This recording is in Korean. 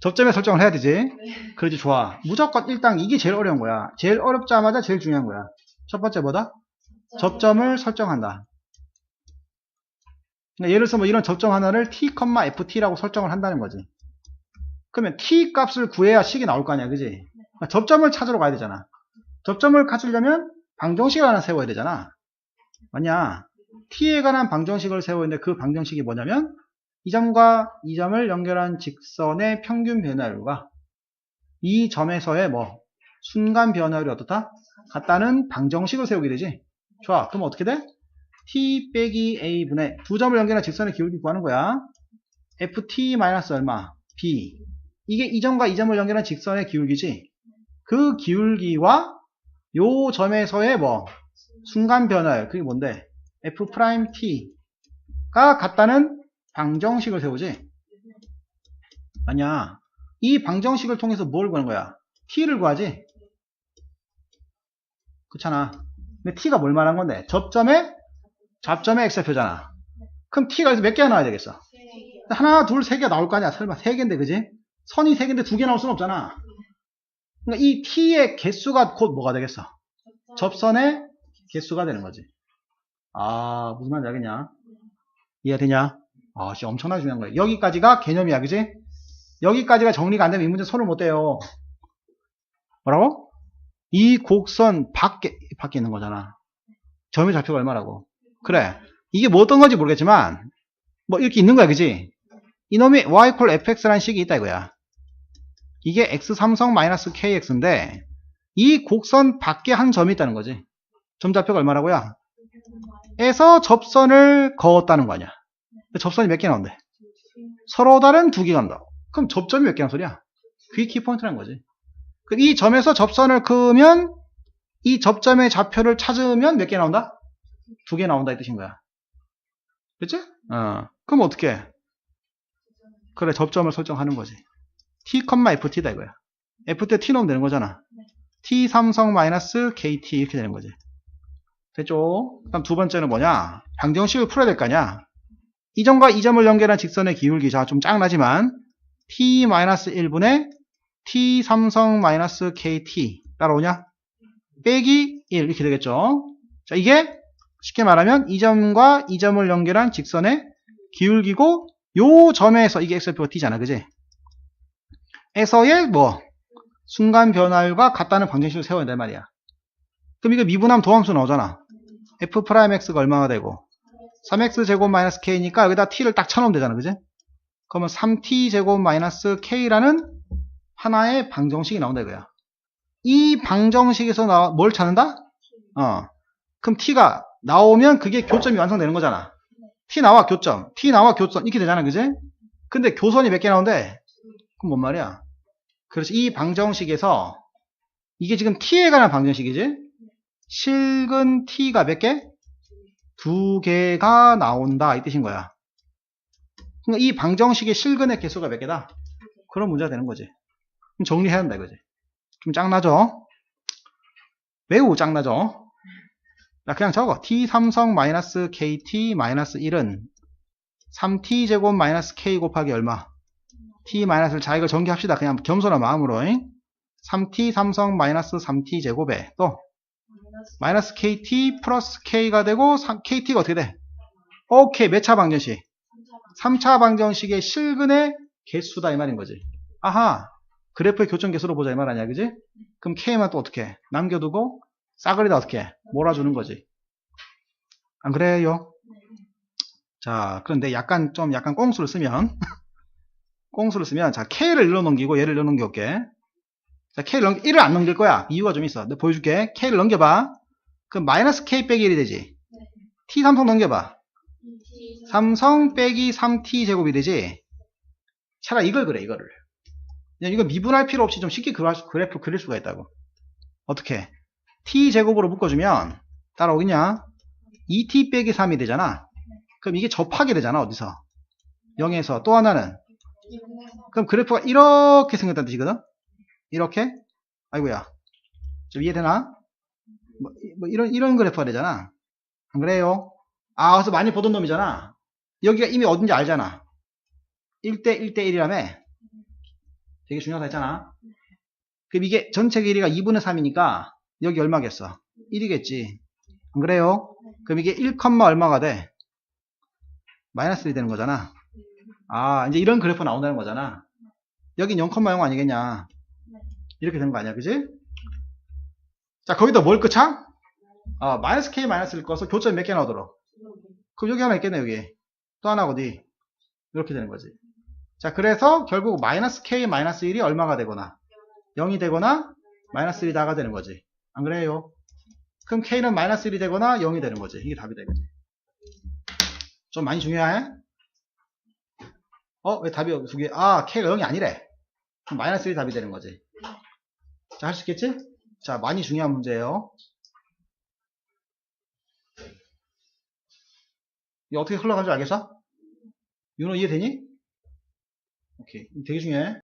접점에 설정을 해야 되지. 그러지 좋아. 무조건 일단 이게 제일 어려운 거야. 제일 어렵자마자 제일 중요한 거야. 첫 번째 뭐다? 접점을 설정한다. 그러니까 예를 들어서 뭐 이런 접점 하나를 t, ft라고 설정을 한다는 거지. 그러면 t 값을 구해야 식이 나올 거 아니야, 그지? 그러니까 접점을 찾으러 가야 되잖아. 접점을 찾으려면 방정식을 하나 세워야 되잖아. 맞냐? t에 관한 방정식을 세워야 되는데 그 방정식이 뭐냐면 이 점과 이 점을 연결한 직선의 평균 변화율과 이 점에서의 뭐 순간 변화율이 어떻다? 같다는 방정식을 세우게 되지. 좋아. 그럼 어떻게 돼? t 빼기 a분의 두 점을 연결한 직선의 기울기 구하는 거야. ft 마이너스 얼마? b. 이게 이 점과 이 점을 연결한 직선의 기울기지. 그 기울기와 요 점에서의 뭐 순간 변화율 그게 뭔데? f 프라임 t가 같다는 방정식을 세우지. 아니야. 이 방정식을 통해서 뭘 구하는 거야? t를 구하지. 그렇잖아. 근데 t가 뭘 말한 건데? 접점에 잡점에 x표잖아. 그럼 t가 여기서 몇 개가 나와야 되겠어? 하나, 둘, 세 개가 나올 거 아니야. 설마 세 개인데, 그지? 선이 세 개인데 두 개 나올 수는 없잖아. 그러니까 이 t의 개수가 곧 뭐가 되겠어? 접선의 개수가 되는 거지. 아, 무슨 말인지 알겠냐? 이해되냐? 아, 진짜 엄청나게 중요한 거야. 여기까지가 개념이야, 그지? 여기까지가 정리가 안 되면 이 문제 손을 못 대요. 뭐라고? 이 곡선 밖에, 밖에 있는 거잖아. 점의 좌표가 얼마라고? 그래. 이게 뭐 어떤 건지 모르겠지만, 뭐 이렇게 있는 거야, 그지? 이놈이 y 콜 fx라는 식이 있다 이거야. 이게 x 삼성 마이너스 kx인데, 이 곡선 밖에 한 점이 있다는 거지. 점 좌표가 얼마라고요? 에서 접선을 그었다는 거 아니야. 접선이 몇 개 나온대? 서로 다른 두 개가 나온다. 그럼 접점이 몇 개란 소리야? 그게 키포인트라는 거지. 그이 점에서 접선을 그으면 이 접점의 좌표를 찾으면 몇 개 나온다? 두 개 나온다 이 뜻인 거야. 그치? 어. 그럼 어떻게 해? 그래 접점을 설정하는 거지. t, ft다 이거야. ft t 넣으면 되는 거잖아. t 삼성 마이너스 kt 이렇게 되는 거지. 됐죠? 그다음 두 번째는 뭐냐? 방정식을 풀어야 될 거 아니야? 이 점과 이 점을 연결한 직선의 기울기 자 좀 짱나지만 t 마이너스 1분의 t 삼성 마이너스 kt 따라오냐? 빼기 1 이렇게 되겠죠? 자 이게 쉽게 말하면 이 점과 이 점을 연결한 직선의 기울기고 요 점에서 이게 x표가 t잖아 그지? 에서의 뭐 순간 변화율과 같다는 방정식을 세워야 된단 말이야. 그럼 이거 미분하면 도함수 나오잖아. f 프라임 x가 얼마가 되고 3x 제곱 마이너스 k니까 여기다 t를 딱 쳐놓으면 되잖아. 그지? 그러면 3t 제곱 마이너스 k라는 하나의 방정식이 나온다 이거야. 이 방정식에서 나, 뭘 찾는다? 어. 그럼 t가 나오면 그게 교점이 완성되는 거잖아. t 나와 교점, t 나와 교점 이렇게 되잖아. 그지? 근데 교선이 몇 개 나오는데 그럼 뭔 말이야? 그래서 이 방정식에서 이게 지금 t에 관한 방정식이지? 실근 t가 몇 개? 두 개가 나온다 이 뜻인 거야. 그러니까 이 방정식의 실근의 개수가 몇 개다? 그런 문제가 되는 거지. 그럼 정리해야 한다 이거지. 좀 짱나죠? 매우 짱나죠? 자 그냥 적어. t 삼성 마이너스 kt 마이너스 1은 3t 제곱 마이너스 k 곱하기 얼마? t 마이너스를 자 이걸 전개합시다. 그냥 겸손한 마음으로 3t 삼성 마이너스 3t 제곱에 또 마이너스 kt 플러스 k가 되고 3, kt가 어떻게 돼? 오케이 몇 차 방정식? 3차 방정식의 실근의 개수다 이 말인 거지. 아하 그래프의 교점 개수로 보자 이 말 아니야 그지? 그럼 k만 또 어떻게 해? 남겨두고 싸그리다 어떻게 해? 몰아주는 거지. 안 그래요? 자 그런데 약간 좀 약간 꽁수를 쓰면 꽁수를 쓰면 자 k를 일로 넘기고 얘를 일로 넘겨올게. 자, K를 넘, 1을 안 넘길 거야. 이유가 좀 있어. 내가 보여줄게. K를 넘겨봐. 그럼 마이너스 K 빼기 1이 되지. T 삼성 넘겨봐. 삼성 빼기 3T 제곱이 되지. 차라리 이걸 그래, 이거를. 그냥 이거 미분할 필요 없이 좀 쉽게 그래프 그릴 수가 있다고. 어떻게? T 제곱으로 묶어주면, 따라오겠냐? 2T 빼기 3이 되잖아. 그럼 이게 접하게 되잖아, 어디서? 0에서. 또 하나는? 그럼 그래프가 이렇게 생겼다는 뜻이거든? 이렇게? 아이고야. 좀 이해되나? 뭐, 뭐 이런, 이런 그래프가 되잖아. 안 그래요? 아, 그래서 많이 보던 놈이잖아. 여기가 이미 어딘지 알잖아. 1대 1대 1이라며. 되게 중요하다 했잖아. 그럼 이게 전체 길이가 2분의 3이니까 여기 얼마겠어? 1이겠지. 안 그래요? 그럼 이게 1, 얼마가 돼? 마이너스 1이 되는 거잖아. 아, 이제 이런 그래프 나온다는 거잖아. 여긴 0,0 아니겠냐. 이렇게 되는 거 아니야, 그지? 자, 거기다 뭘 끄창? 아, 마이너스 K 마이너스를 꺼서 교점이 몇 개 나오도록. 그럼 여기 하나 있겠네, 여기. 또 하나 어디? 이렇게 되는 거지. 자, 그래서 결국 마이너스 K 마이너스 1이 얼마가 되거나, 0이 되거나, 마이너스 1이 다가 되는 거지. 안 그래요? 그럼 K는 마이너스 1이 되거나 0이 되는 거지. 이게 답이 되겠지. 좀 많이 중요해? 어? 왜 답이 두 개? 아, K가 0이 아니래. 그럼 마이너스 1이 답이 되는 거지. 자, 할 수 있겠지? 자, 많이 중요한 문제예요. 이 어떻게 줄 알겠어? 윤호 이해되니? 오케이. 되게 중요해.